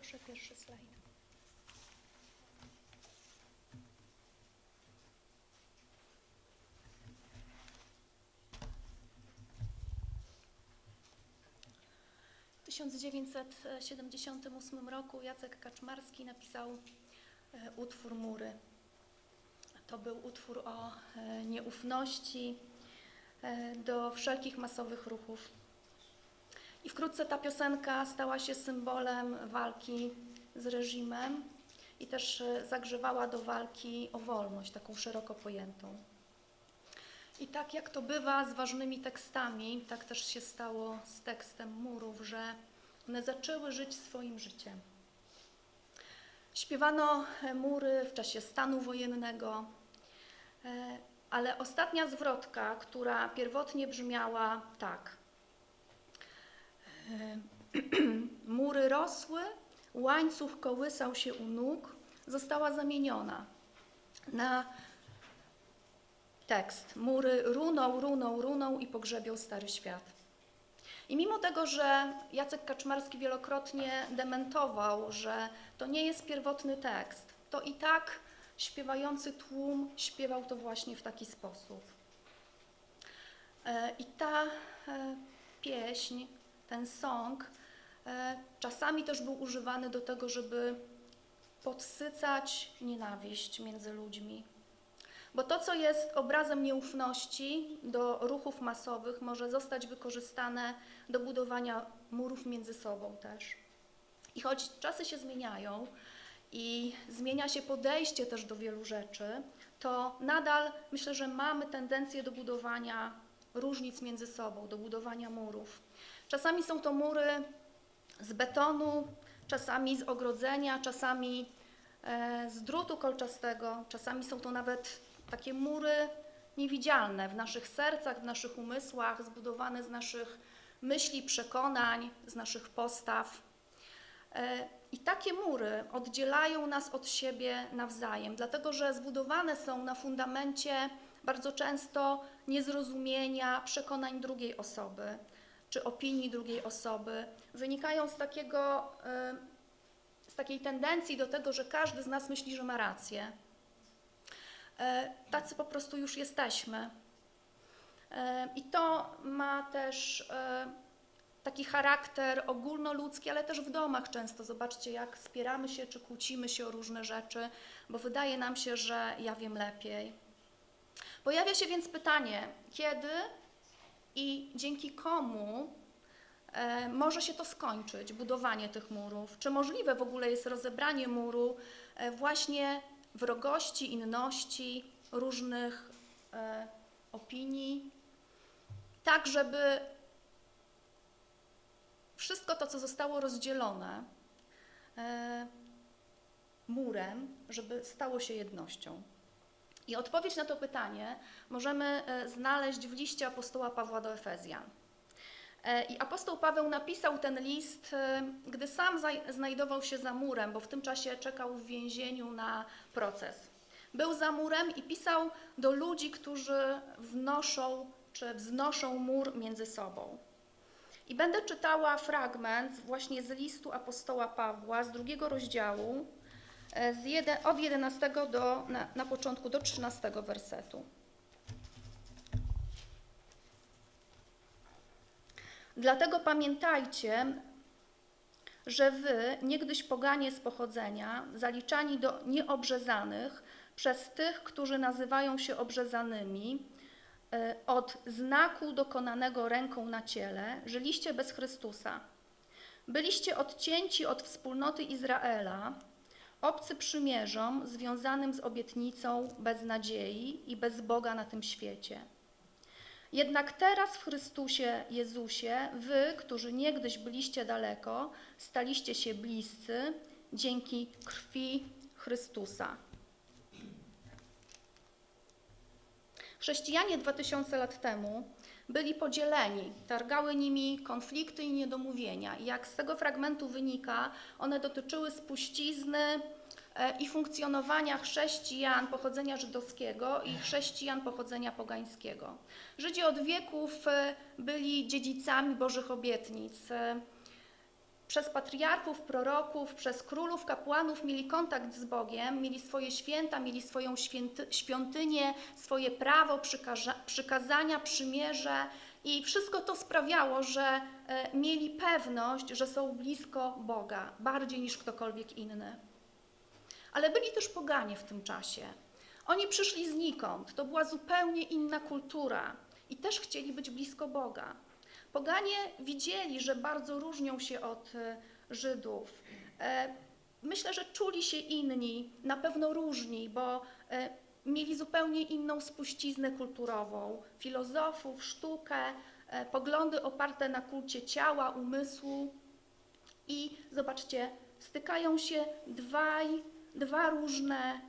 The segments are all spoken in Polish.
Proszę pierwszy slajd. W 1978 roku Jacek Kaczmarski napisał e, utwór Mury. To był utwór o e, nieufności e, do wszelkich masowych ruchów. I wkrótce ta piosenka stała się symbolem walki z reżimem i też e, zagrzewała do walki o wolność, taką szeroko pojętą. I tak jak to bywa z ważnymi tekstami, tak też się stało z tekstem murów, że one zaczęły żyć swoim życiem. Śpiewano e, mury w czasie stanu wojennego, e, ale ostatnia zwrotka, która pierwotnie brzmiała tak. Mury rosły, łańcuch kołysał się u nóg, została zamieniona na tekst. Mury runął, runął, runął i pogrzebiał stary świat. I mimo tego, że Jacek Kaczmarski wielokrotnie dementował, że to nie jest pierwotny tekst, to i tak śpiewający tłum śpiewał to właśnie w taki sposób. E, I ta e, pieśń, ten song, e, czasami też był używany do tego, żeby podsycać nienawiść między ludźmi. Bo to, co jest obrazem nieufności do ruchów masowych, może zostać wykorzystane do budowania murów między sobą też. I choć czasy się zmieniają i zmienia się podejście też do wielu rzeczy, to nadal myślę, że mamy tendencję do budowania różnic między sobą, do budowania murów. Czasami są to mury z betonu, czasami z ogrodzenia, czasami e, z drutu kolczastego, czasami są to nawet takie mury niewidzialne w naszych sercach, w naszych umysłach, zbudowane z naszych myśli, przekonań, z naszych postaw. E, I takie mury oddzielają nas od siebie nawzajem, dlatego że zbudowane są na fundamencie bardzo często niezrozumienia przekonań drugiej osoby czy opinii drugiej osoby. Wynikają z takiego, e, z takiej tendencji do tego, że każdy z nas myśli, że ma rację. E, Tacy po prostu już jesteśmy. E, I to ma też taki charakter ogólnoludzki, ale też w domach często. Zobaczcie, jak spieramy się czy kłócimy się o różne rzeczy, bo wydaje nam się, że ja wiem lepiej. Pojawia się więc pytanie, kiedy i dzięki komu e, może się to skończyć, budowanie tych murów? Czy możliwe w ogóle jest rozebranie muru e, właśnie wrogości, inności, różnych e, opinii, tak żeby wszystko to, co zostało rozdzielone e, murem, żeby stało się jednością. I odpowiedź na to pytanie możemy e, znaleźć w liście apostoła Pawła do Efezjan. E, I apostoł Paweł napisał ten list, e, gdy sam znajdował się za murem, bo w tym czasie czekał w więzieniu na proces. Był za murem i pisał do ludzi, którzy wnoszą czy wznoszą mur między sobą. I będę czytała fragment właśnie z listu apostoła Pawła z drugiego rozdziału, e, z jede, od 11 do, na, na początku do 13 wersetu. Dlatego pamiętajcie, że wy, niegdyś poganie z pochodzenia, zaliczani do nieobrzezanych przez tych, którzy nazywają się obrzezanymi, e, od znaku dokonanego ręką na ciele, żyliście bez Chrystusa. Byliście odcięci od wspólnoty Izraela, obcy przymierzom związanym z obietnicą bez nadziei i bez Boga na tym świecie. Jednak teraz w Chrystusie Jezusie, wy, którzy niegdyś byliście daleko, staliście się bliscy dzięki krwi Chrystusa. Chrześcijanie 2000 lat temu byli podzieleni, targały nimi konflikty i niedomówienia. I jak z tego fragmentu wynika, one dotyczyły spuścizny e, i funkcjonowania chrześcijan pochodzenia żydowskiego i chrześcijan pochodzenia pogańskiego. Żydzi od wieków e, byli dziedzicami Bożych obietnic. Przez patriarchów, proroków, przez królów, kapłanów mieli kontakt z Bogiem, mieli swoje święta, mieli swoją święty, świątynię, swoje prawo, przykaza, przykazania, przymierze i wszystko to sprawiało, że e, mieli pewność, że są blisko Boga, bardziej niż ktokolwiek inny. Ale byli też poganie w tym czasie. Oni przyszli znikąd, to była zupełnie inna kultura i też chcieli być blisko Boga. Poganie widzieli, że bardzo różnią się od e, Żydów. E, Myślę, że czuli się inni, na pewno różni, bo e, mieli zupełnie inną spuściznę kulturową, filozofów, sztukę, poglądy oparte na kulcie ciała, umysłu. I zobaczcie, stykają się dwaj, dwa różne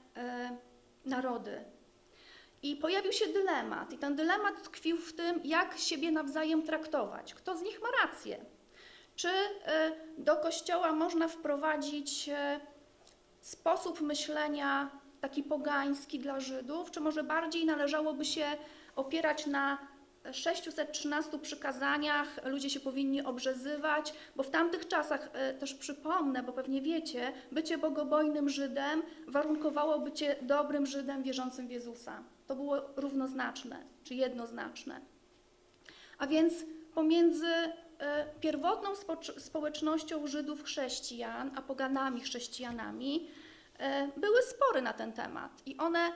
narody. I pojawił się dylemat. I ten dylemat tkwił w tym, jak siebie nawzajem traktować. Kto z nich ma rację? Czy e, do kościoła można wprowadzić e, sposób myślenia taki pogański dla Żydów, czy może bardziej należałoby się opierać na 613 przykazaniach, ludzie się powinni obrzezywać, bo w tamtych czasach, e, też przypomnę, bo pewnie wiecie, bycie bogobojnym Żydem warunkowało bycie dobrym Żydem wierzącym w Jezusa. To było równoznaczne, czy jednoznaczne. A więc pomiędzy e, pierwotną spo- społecznością Żydów chrześcijan, a poganami chrześcijanami e, były spory na ten temat i one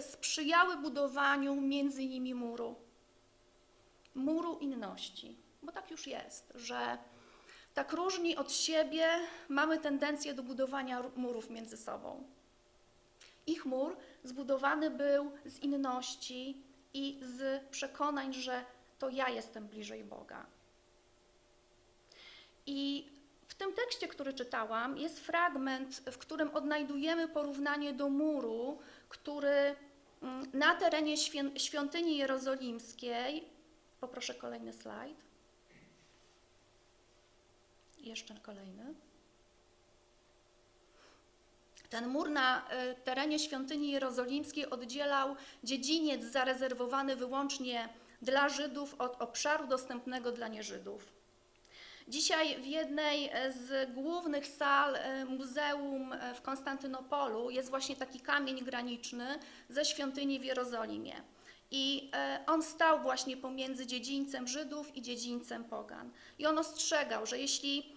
sprzyjały budowaniu między nimi muru. Muru inności, bo tak już jest, że tak różni od siebie mamy tendencję do budowania murów między sobą. Ich mur zbudowany był z inności i z przekonań, że to ja jestem bliżej Boga. I w tym tekście, który czytałam, jest fragment, w którym odnajdujemy porównanie do muru, który mm, na terenie świątyni jerozolimskiej, poproszę kolejny slajd. Jeszcze kolejny. Ten mur na y, terenie świątyni jerozolimskiej oddzielał dziedziniec zarezerwowany wyłącznie dla Żydów od obszaru dostępnego dla nieżydów. Dzisiaj w jednej e, z głównych sal e, muzeum e, w Konstantynopolu jest właśnie taki kamień graniczny ze świątyni w Jerozolimie. I e, on stał właśnie pomiędzy dziedzińcem Żydów i dziedzińcem Pogan. I on ostrzegał, że jeśli e,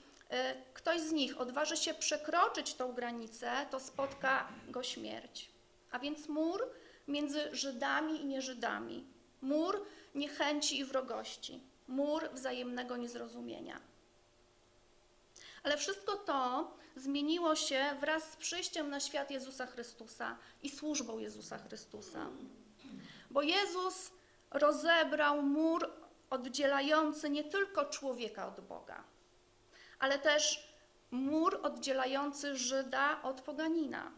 ktoś z nich odważy się przekroczyć tą granicę, to spotka go śmierć. A więc mur między Żydami i nieżydami. Mur niechęci i wrogości. Mur wzajemnego niezrozumienia. Ale wszystko to zmieniło się wraz z przyjściem na świat Jezusa Chrystusa i służbą Jezusa Chrystusa. Bo Jezus rozebrał mur oddzielający nie tylko człowieka od Boga, ale też mur oddzielający Żyda od poganina.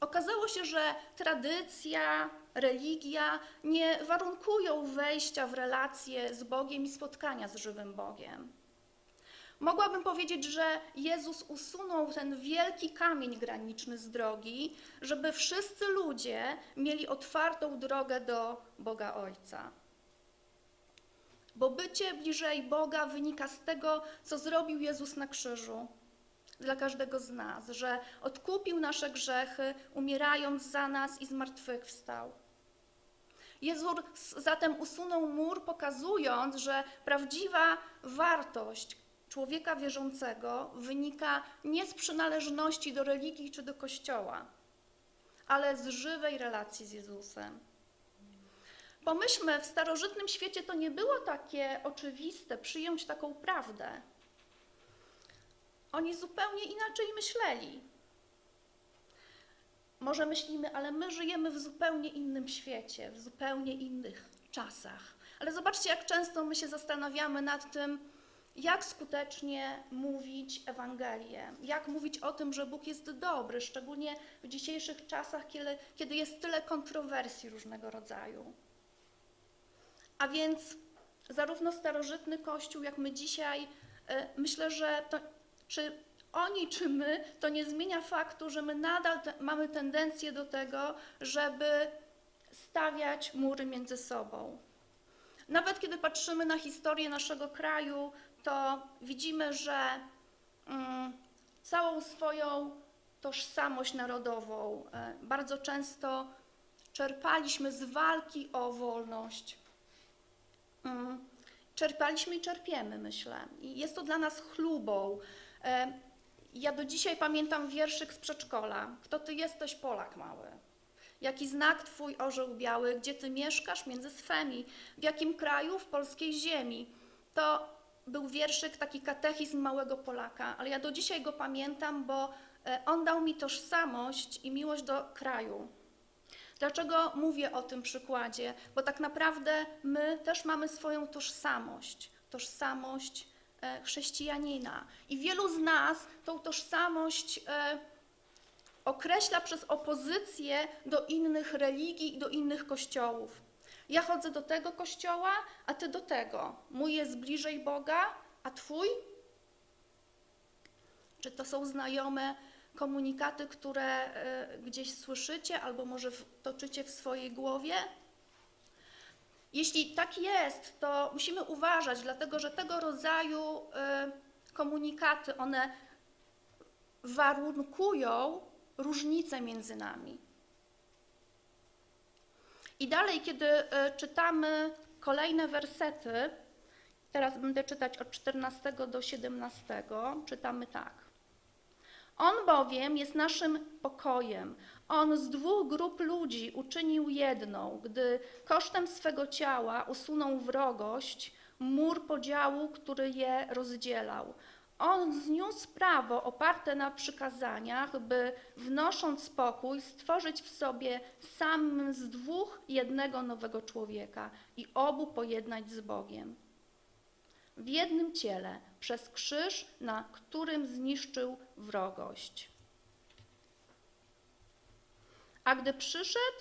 Okazało się, że tradycja, religia nie warunkują wejścia w relacje z Bogiem i spotkania z żywym Bogiem. Mogłabym powiedzieć, że Jezus usunął ten wielki kamień graniczny z drogi, żeby wszyscy ludzie mieli otwartą drogę do Boga Ojca. Bo bycie bliżej Boga wynika z tego, co zrobił Jezus na krzyżu dla każdego z nas, że odkupił nasze grzechy, umierając za nas i zmartwychwstał. Jezus zatem usunął mur, pokazując, że prawdziwa wartość człowieka wierzącego wynika nie z przynależności do religii czy do kościoła, ale z żywej relacji z Jezusem. Pomyślmy, w starożytnym świecie to nie było takie oczywiste przyjąć taką prawdę. Oni zupełnie inaczej myśleli. Może myślimy, ale my żyjemy w zupełnie innym świecie, w zupełnie innych czasach. Ale zobaczcie, jak często my się zastanawiamy nad tym, jak skutecznie mówić Ewangelię, jak mówić o tym, że Bóg jest dobry, szczególnie w dzisiejszych czasach, kiedy, kiedy jest tyle kontrowersji różnego rodzaju. A więc zarówno starożytny Kościół, jak my dzisiaj, e, myślę, że to, czy oni, czy my, to nie zmienia faktu, że my nadal te, mamy tendencję do tego, żeby stawiać mury między sobą. Nawet kiedy patrzymy na historię naszego kraju, to widzimy, że mm, całą swoją tożsamość narodową e, bardzo często czerpaliśmy z walki o wolność. Mm, Czerpaliśmy i czerpiemy, myślę. I jest to dla nas chlubą. E, Ja do dzisiaj pamiętam wierszyk z przedszkola. Kto ty jesteś, Polak mały? Jaki znak twój orzeł biały? Gdzie ty mieszkasz? Między swemi. W jakim kraju? W polskiej ziemi. To był wierszyk, taki katechizm małego Polaka, ale ja do dzisiaj go pamiętam, bo e, on dał mi tożsamość i miłość do kraju. Dlaczego mówię o tym przykładzie? Bo tak naprawdę my też mamy swoją tożsamość, tożsamość e, chrześcijanina. I wielu z nas tą tożsamość e, określa przez opozycję do innych religii i do innych kościołów. Ja chodzę do tego kościoła, a ty do tego. Mój jest bliżej Boga, a twój? Czy to są znajome komunikaty, które e, gdzieś słyszycie albo może toczycie w swojej głowie? Jeśli tak jest, to musimy uważać, dlatego że tego rodzaju e, komunikaty, one warunkują różnice między nami. I dalej, kiedy e, czytamy kolejne wersety, teraz będę czytać od 14 do 17, czytamy tak. On bowiem jest naszym pokojem. On z dwóch grup ludzi uczynił jedną, gdy kosztem swego ciała usunął wrogość, mur podziału, który je rozdzielał. On zniósł prawo oparte na przykazaniach, by wnosząc pokój, stworzyć w sobie samym z dwóch jednego nowego człowieka i obu pojednać z Bogiem w jednym ciele przez krzyż, na którym zniszczył wrogość. A gdy przyszedł,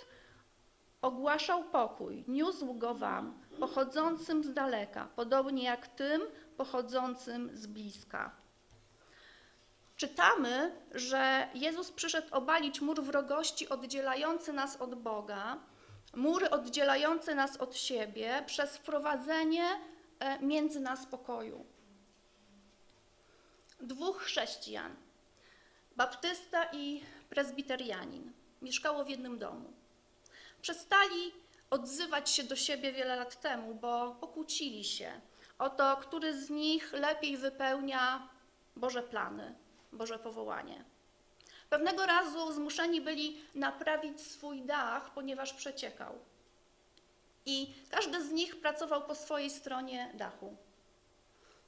ogłaszał pokój, niósł go wam, pochodzącym z daleka, podobnie jak tym pochodzącym z bliska. Czytamy, że Jezus przyszedł obalić mur wrogości oddzielający nas od Boga, mury oddzielające nas od siebie przez wprowadzenie między nas pokoju. Dwóch chrześcijan, baptysta i prezbiterianin, mieszkało w jednym domu. Przestali odzywać się do siebie wiele lat temu, bo pokłócili się o to, który z nich lepiej wypełnia Boże plany, Boże powołanie. Pewnego razu zmuszeni byli naprawić swój dach, ponieważ przeciekał. I każdy z nich pracował po swojej stronie dachu.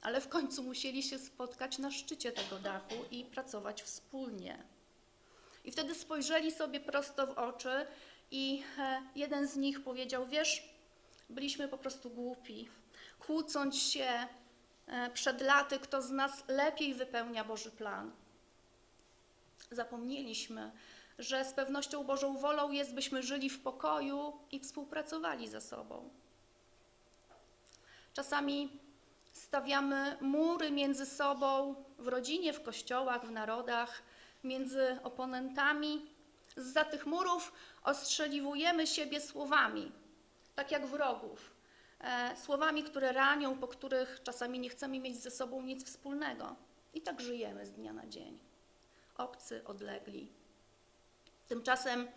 Ale w końcu musieli się spotkać na szczycie tego dachu i pracować wspólnie. I wtedy spojrzeli sobie prosto w oczy, i e, jeden z nich powiedział: Wiesz, byliśmy po prostu głupi, kłócąc się e, przed laty, kto z nas lepiej wypełnia Boży plan. Zapomnieliśmy, że z pewnością Bożą wolą jest, byśmy żyli w pokoju i współpracowali ze sobą. Czasami stawiamy mury między sobą w rodzinie, w kościołach, w narodach, między oponentami. Zza tych murów ostrzeliwujemy siebie słowami, tak jak wrogów. E, słowami, które ranią, po których czasami nie chcemy mieć ze sobą nic wspólnego. I tak żyjemy z dnia na dzień. Obcy, odlegli. Tymczasem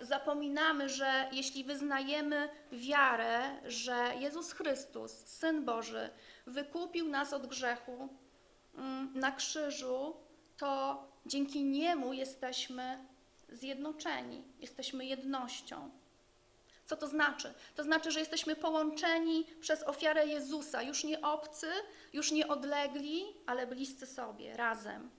zapominamy, że jeśli wyznajemy wiarę, że Jezus Chrystus, Syn Boży, wykupił nas od grzechu mm, na krzyżu, to dzięki Niemu jesteśmy zjednoczeni, jesteśmy jednością. Co to znaczy? To znaczy, że jesteśmy połączeni przez ofiarę Jezusa, już nie obcy, już nie odlegli, ale bliscy sobie, razem.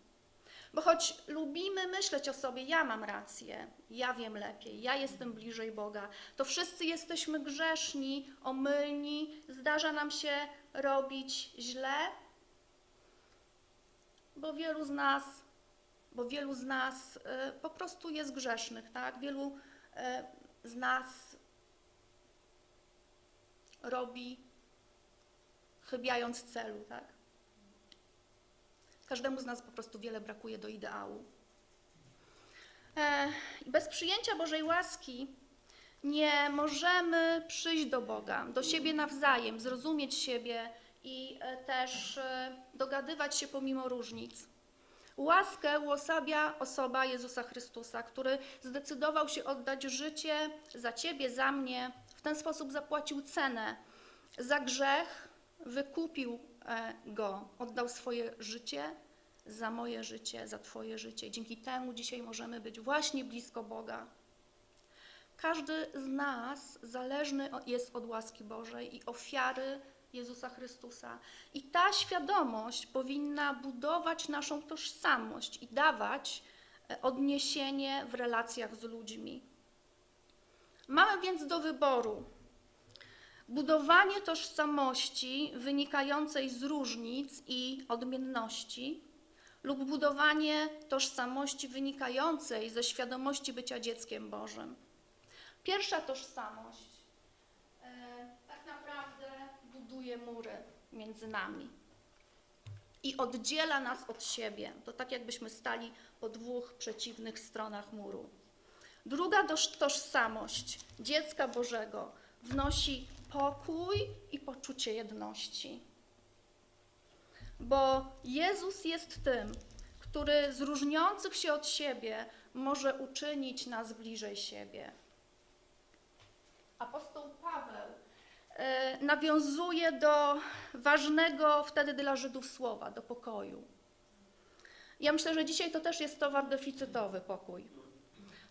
Bo choć lubimy myśleć o sobie, ja mam rację, ja wiem lepiej, ja jestem bliżej Boga, to wszyscy jesteśmy grzeszni, omylni, zdarza nam się robić źle, bo wielu z nas, bo wielu z nas y, po prostu jest grzesznych, tak? Wielu y, z nas robi chybiając celu, tak? Każdemu z nas po prostu wiele brakuje do ideału. E, bez przyjęcia Bożej łaski nie możemy przyjść do Boga, do siebie nawzajem, zrozumieć siebie i e, też e, dogadywać się pomimo różnic. Łaskę uosabia osoba Jezusa Chrystusa, który zdecydował się oddać życie za ciebie, za mnie. W ten sposób zapłacił cenę za grzech, wykupił go, oddał swoje życie za moje życie, za Twoje życie. Dzięki temu dzisiaj możemy być właśnie blisko Boga. Każdy z nas zależny jest od łaski Bożej i ofiary Jezusa Chrystusa. I ta świadomość powinna budować naszą tożsamość i dawać e, odniesienie w relacjach z ludźmi. Mamy więc do wyboru budowanie tożsamości wynikającej z różnic i odmienności lub budowanie tożsamości wynikającej ze świadomości bycia dzieckiem Bożym. Pierwsza tożsamość e, tak naprawdę buduje mury między nami i oddziela nas od siebie. To tak jakbyśmy stali po dwóch przeciwnych stronach muru. Druga toż- tożsamość dziecka Bożego wnosi pokój i poczucie jedności. Bo Jezus jest tym, który z różniących się od siebie może uczynić nas bliżej siebie. Apostoł Paweł e, nawiązuje do ważnego wtedy dla Żydów słowa, do pokoju. Ja myślę, że dzisiaj to też jest towar deficytowy pokój.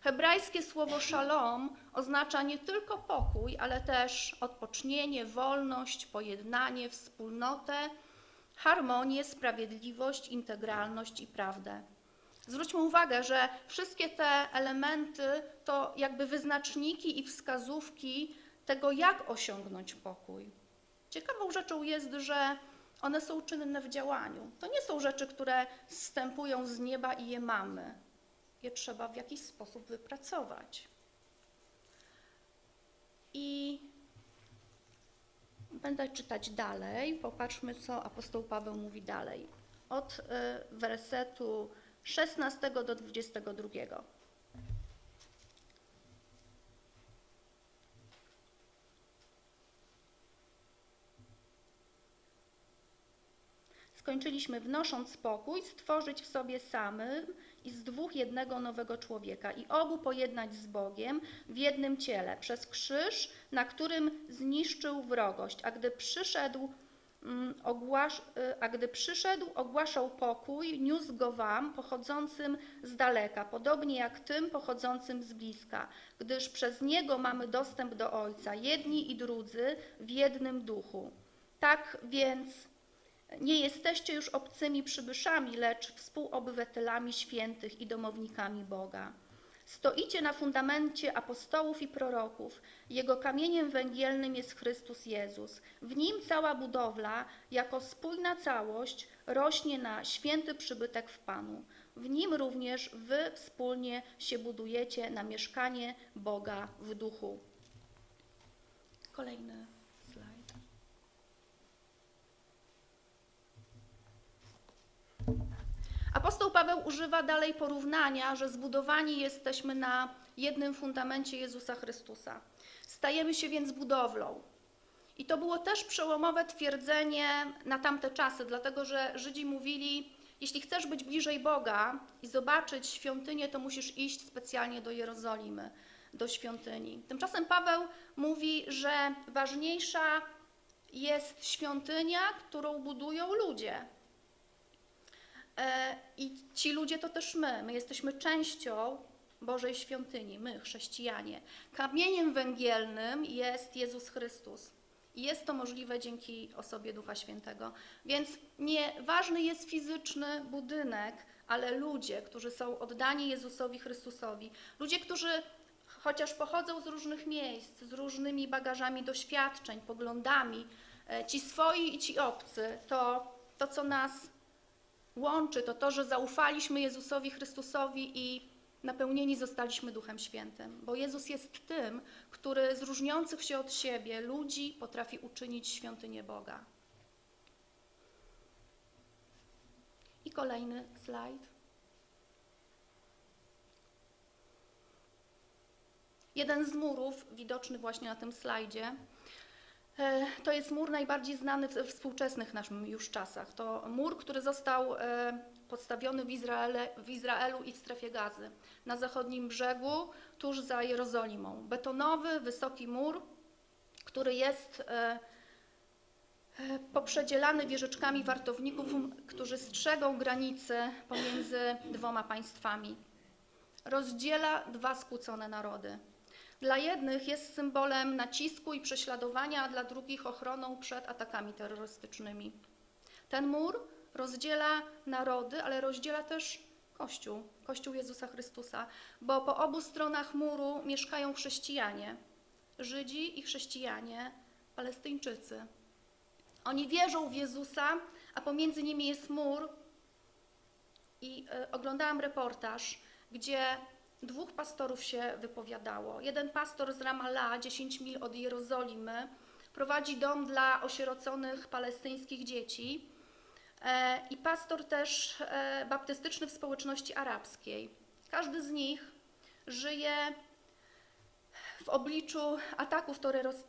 Hebrajskie słowo szalom oznacza nie tylko pokój, ale też odpocznienie, wolność, pojednanie, wspólnotę, harmonię, sprawiedliwość, integralność i prawdę. Zwróćmy uwagę, że wszystkie te elementy to jakby wyznaczniki i wskazówki tego, jak osiągnąć pokój. Ciekawą rzeczą jest, że one są czynne w działaniu. To nie są rzeczy, które zstępują z nieba i je mamy. Je trzeba w jakiś sposób wypracować. I będę czytać dalej. Popatrzmy, co apostoł Paweł mówi dalej. Od y, wersetu 16 do 22. Skończyliśmy wnosząc spokój, stworzyć w sobie samym i z dwóch jednego nowego człowieka i obu pojednać z Bogiem w jednym ciele przez krzyż, na którym zniszczył wrogość, a gdy przyszedł mm, ogłasz, y, a gdy przyszedł, ogłaszał pokój, niósł go wam, pochodzącym z daleka, podobnie jak tym pochodzącym z bliska, gdyż przez niego mamy dostęp do Ojca, jedni i drudzy w jednym duchu. Tak więc nie jesteście już obcymi przybyszami, lecz współobywatelami świętych i domownikami Boga. Stoicie na fundamencie apostołów i proroków. Jego kamieniem węgielnym jest Chrystus Jezus. W nim cała budowla, jako spójna całość, rośnie na święty przybytek w Panu. W nim również wy wspólnie się budujecie na mieszkanie Boga w duchu. Kolejny Apostoł Paweł używa dalej porównania, że zbudowani jesteśmy na jednym fundamencie Jezusa Chrystusa. Stajemy się więc budowlą. I to było też przełomowe twierdzenie na tamte czasy, dlatego że Żydzi mówili: Jeśli chcesz być bliżej Boga i zobaczyć świątynię, to musisz iść specjalnie do Jerozolimy, do świątyni. Tymczasem Paweł mówi, że ważniejsza jest świątynia, którą budują ludzie, I ci ludzie to też my. My jesteśmy częścią Bożej świątyni, my, chrześcijanie. Kamieniem węgielnym jest Jezus Chrystus. I jest to możliwe dzięki osobie Ducha Świętego. Więc nie ważny jest fizyczny budynek, ale ludzie, którzy są oddani Jezusowi Chrystusowi. Ludzie, którzy chociaż pochodzą z różnych miejsc, z różnymi bagażami doświadczeń, poglądami, e, ci swoi i ci obcy, to to, co nas łączy, to to, że zaufaliśmy Jezusowi Chrystusowi i napełnieni zostaliśmy Duchem Świętym. Bo Jezus jest tym, który z różniących się od siebie ludzi potrafi uczynić świątynię Boga. I kolejny slajd. Jeden z murów, widoczny właśnie na tym slajdzie, To jest mur najbardziej znany w współczesnych naszym już czasach. To mur, który został e, postawiony w, Izraele, w Izraelu i w strefie gazy, na zachodnim brzegu, tuż za Jerozolimą. Betonowy, wysoki mur, który jest e, e, poprzedzielany wieżyczkami wartowników, którzy strzegą granicy pomiędzy dwoma państwami. Rozdziela dwa skłócone narody. Dla jednych jest symbolem nacisku i prześladowania, a dla drugich ochroną przed atakami terrorystycznymi. Ten mur rozdziela narody, ale rozdziela też Kościół, Kościół Jezusa Chrystusa, bo po obu stronach muru mieszkają chrześcijanie, Żydzi i chrześcijanie, Palestyńczycy. Oni wierzą w Jezusa, a pomiędzy nimi jest mur. I e, oglądałam reportaż, gdzie dwóch pastorów się wypowiadało. Jeden pastor z Ramallah, 10 mil od Jerozolimy, prowadzi dom dla osieroconych palestyńskich dzieci. E, I pastor też e, baptystyczny w społeczności arabskiej. Każdy z nich żyje w obliczu ataków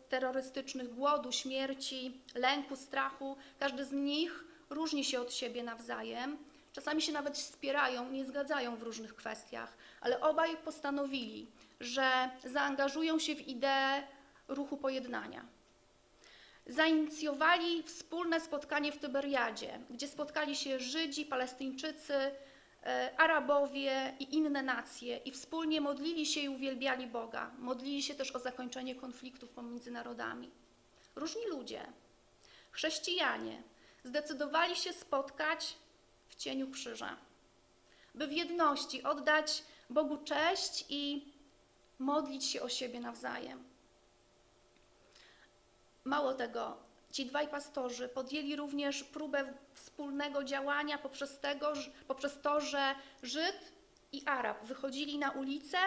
terrorystycznych, głodu, śmierci, lęku, strachu. Każdy z nich różni się od siebie nawzajem. Czasami się nawet wspierają, nie zgadzają w różnych kwestiach, ale obaj postanowili, że zaangażują się w ideę ruchu pojednania. Zainicjowali wspólne spotkanie w Tyberiadzie, gdzie spotkali się Żydzi, Palestyńczycy, e, Arabowie i inne nacje i wspólnie modlili się i uwielbiali Boga. Modlili się też o zakończenie konfliktów pomiędzy narodami. Różni ludzie, chrześcijanie, zdecydowali się spotkać w cieniu krzyża, by w jedności oddać Bogu cześć i modlić się o siebie nawzajem. Mało tego, ci dwaj pastorzy podjęli również próbę wspólnego działania poprzez, tego, poprzez to, że Żyd i Arab wychodzili na ulicę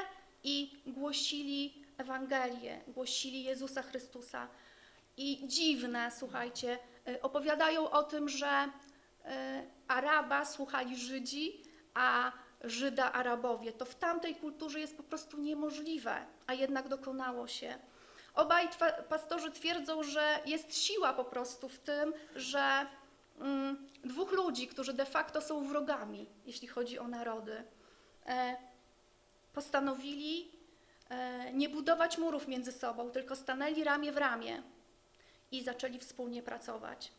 i głosili Ewangelię, głosili Jezusa Chrystusa. I dziwne, słuchajcie, y, opowiadają o tym, że Araba słuchali Żydzi, a Żyda Arabowie. To w tamtej kulturze jest po prostu niemożliwe, a jednak dokonało się. Obaj pastorzy twierdzą, że jest siła po prostu w tym, że mm, dwóch ludzi, którzy de facto są wrogami, jeśli chodzi o narody, e, postanowili e, nie budować murów między sobą, tylko stanęli ramię w ramię i zaczęli wspólnie pracować.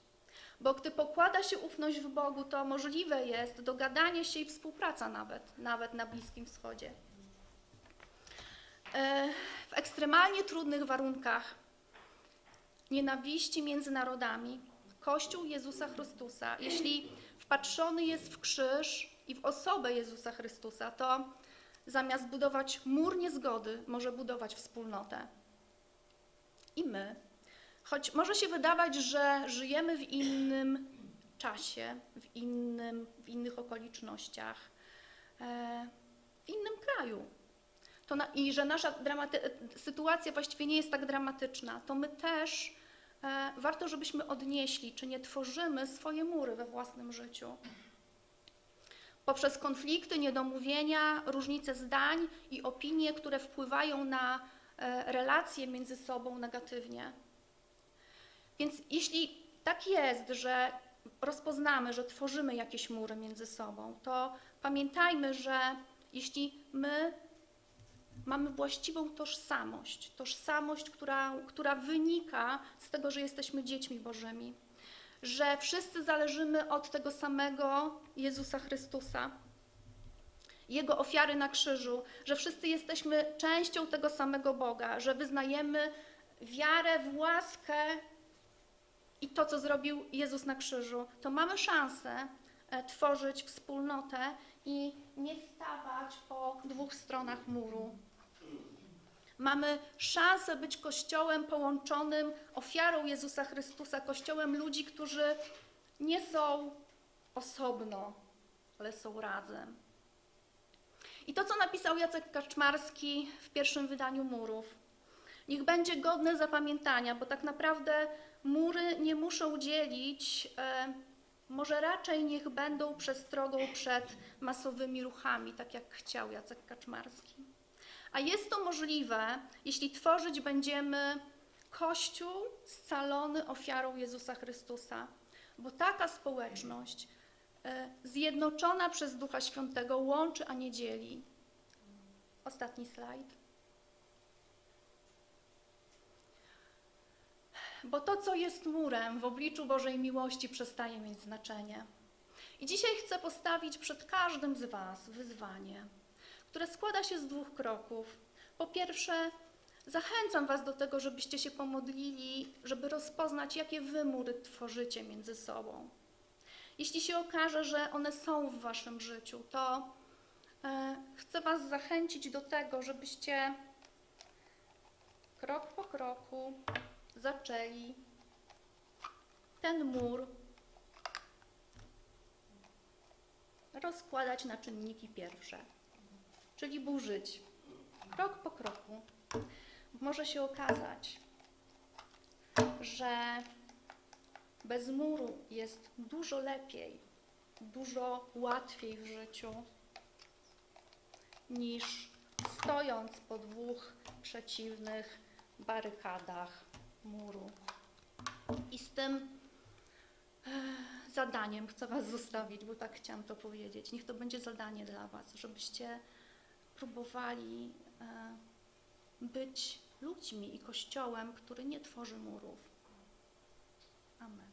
Bo gdy pokłada się ufność w Bogu, to możliwe jest dogadanie się i współpraca nawet, nawet na Bliskim Wschodzie. E, W ekstremalnie trudnych warunkach nienawiści między narodami, Kościół Jezusa Chrystusa, jeśli wpatrzony jest w krzyż i w osobę Jezusa Chrystusa, to zamiast budować mur niezgody, może budować wspólnotę. I my, choć może się wydawać, że żyjemy w innym czasie, w, innym, w innych okolicznościach, e, w innym kraju, na, i że nasza sytuacja właściwie nie jest tak dramatyczna, to my też e, warto, żebyśmy odnieśli, czy nie tworzymy swoje mury we własnym życiu. Poprzez konflikty, niedomówienia, różnice zdań i opinie, które wpływają na e, relacje między sobą negatywnie. Więc jeśli tak jest, że rozpoznamy, że tworzymy jakieś mury między sobą, to pamiętajmy, że jeśli my mamy właściwą tożsamość, tożsamość, która, która wynika z tego, że jesteśmy dziećmi Bożymi, że wszyscy zależymy od tego samego Jezusa Chrystusa, Jego ofiary na krzyżu, że wszyscy jesteśmy częścią tego samego Boga, że wyznajemy wiarę w łaskę i to, co zrobił Jezus na krzyżu, to mamy szansę e, tworzyć wspólnotę i nie stawać po dwóch stronach muru. Mamy szansę być kościołem połączonym ofiarą Jezusa Chrystusa, kościołem ludzi, którzy nie są osobno, ale są razem. I to, co napisał Jacek Kaczmarski w pierwszym wydaniu Murów, niech będzie godne zapamiętania, bo tak naprawdę mury nie muszą dzielić, e, może raczej niech będą przestrogą przed masowymi ruchami, tak jak chciał Jacek Kaczmarski. A jest to możliwe, jeśli tworzyć będziemy Kościół scalony ofiarą Jezusa Chrystusa, bo taka społeczność e, zjednoczona przez Ducha Świętego łączy, a nie dzieli. Ostatni slajd. Bo to, co jest murem w obliczu Bożej miłości, przestaje mieć znaczenie. I dzisiaj chcę postawić przed każdym z Was wyzwanie, które składa się z dwóch kroków. Po pierwsze, zachęcam Was do tego, żebyście się pomodlili, żeby rozpoznać, jakie Wy mury tworzycie między sobą. Jeśli się okaże, że one są w Waszym życiu, to e, chcę Was zachęcić do tego, żebyście krok po kroku zaczęli ten mur rozkładać na czynniki pierwsze, czyli burzyć krok po kroku. Może się okazać, że bez muru jest dużo lepiej, dużo łatwiej w życiu niż stojąc po dwóch przeciwnych barykadach muru. I z tym e, zadaniem chcę Was zostawić, bo tak chciałam to powiedzieć. Niech to będzie zadanie dla Was, żebyście próbowali e, być ludźmi i kościołem, który nie tworzy murów. Amen.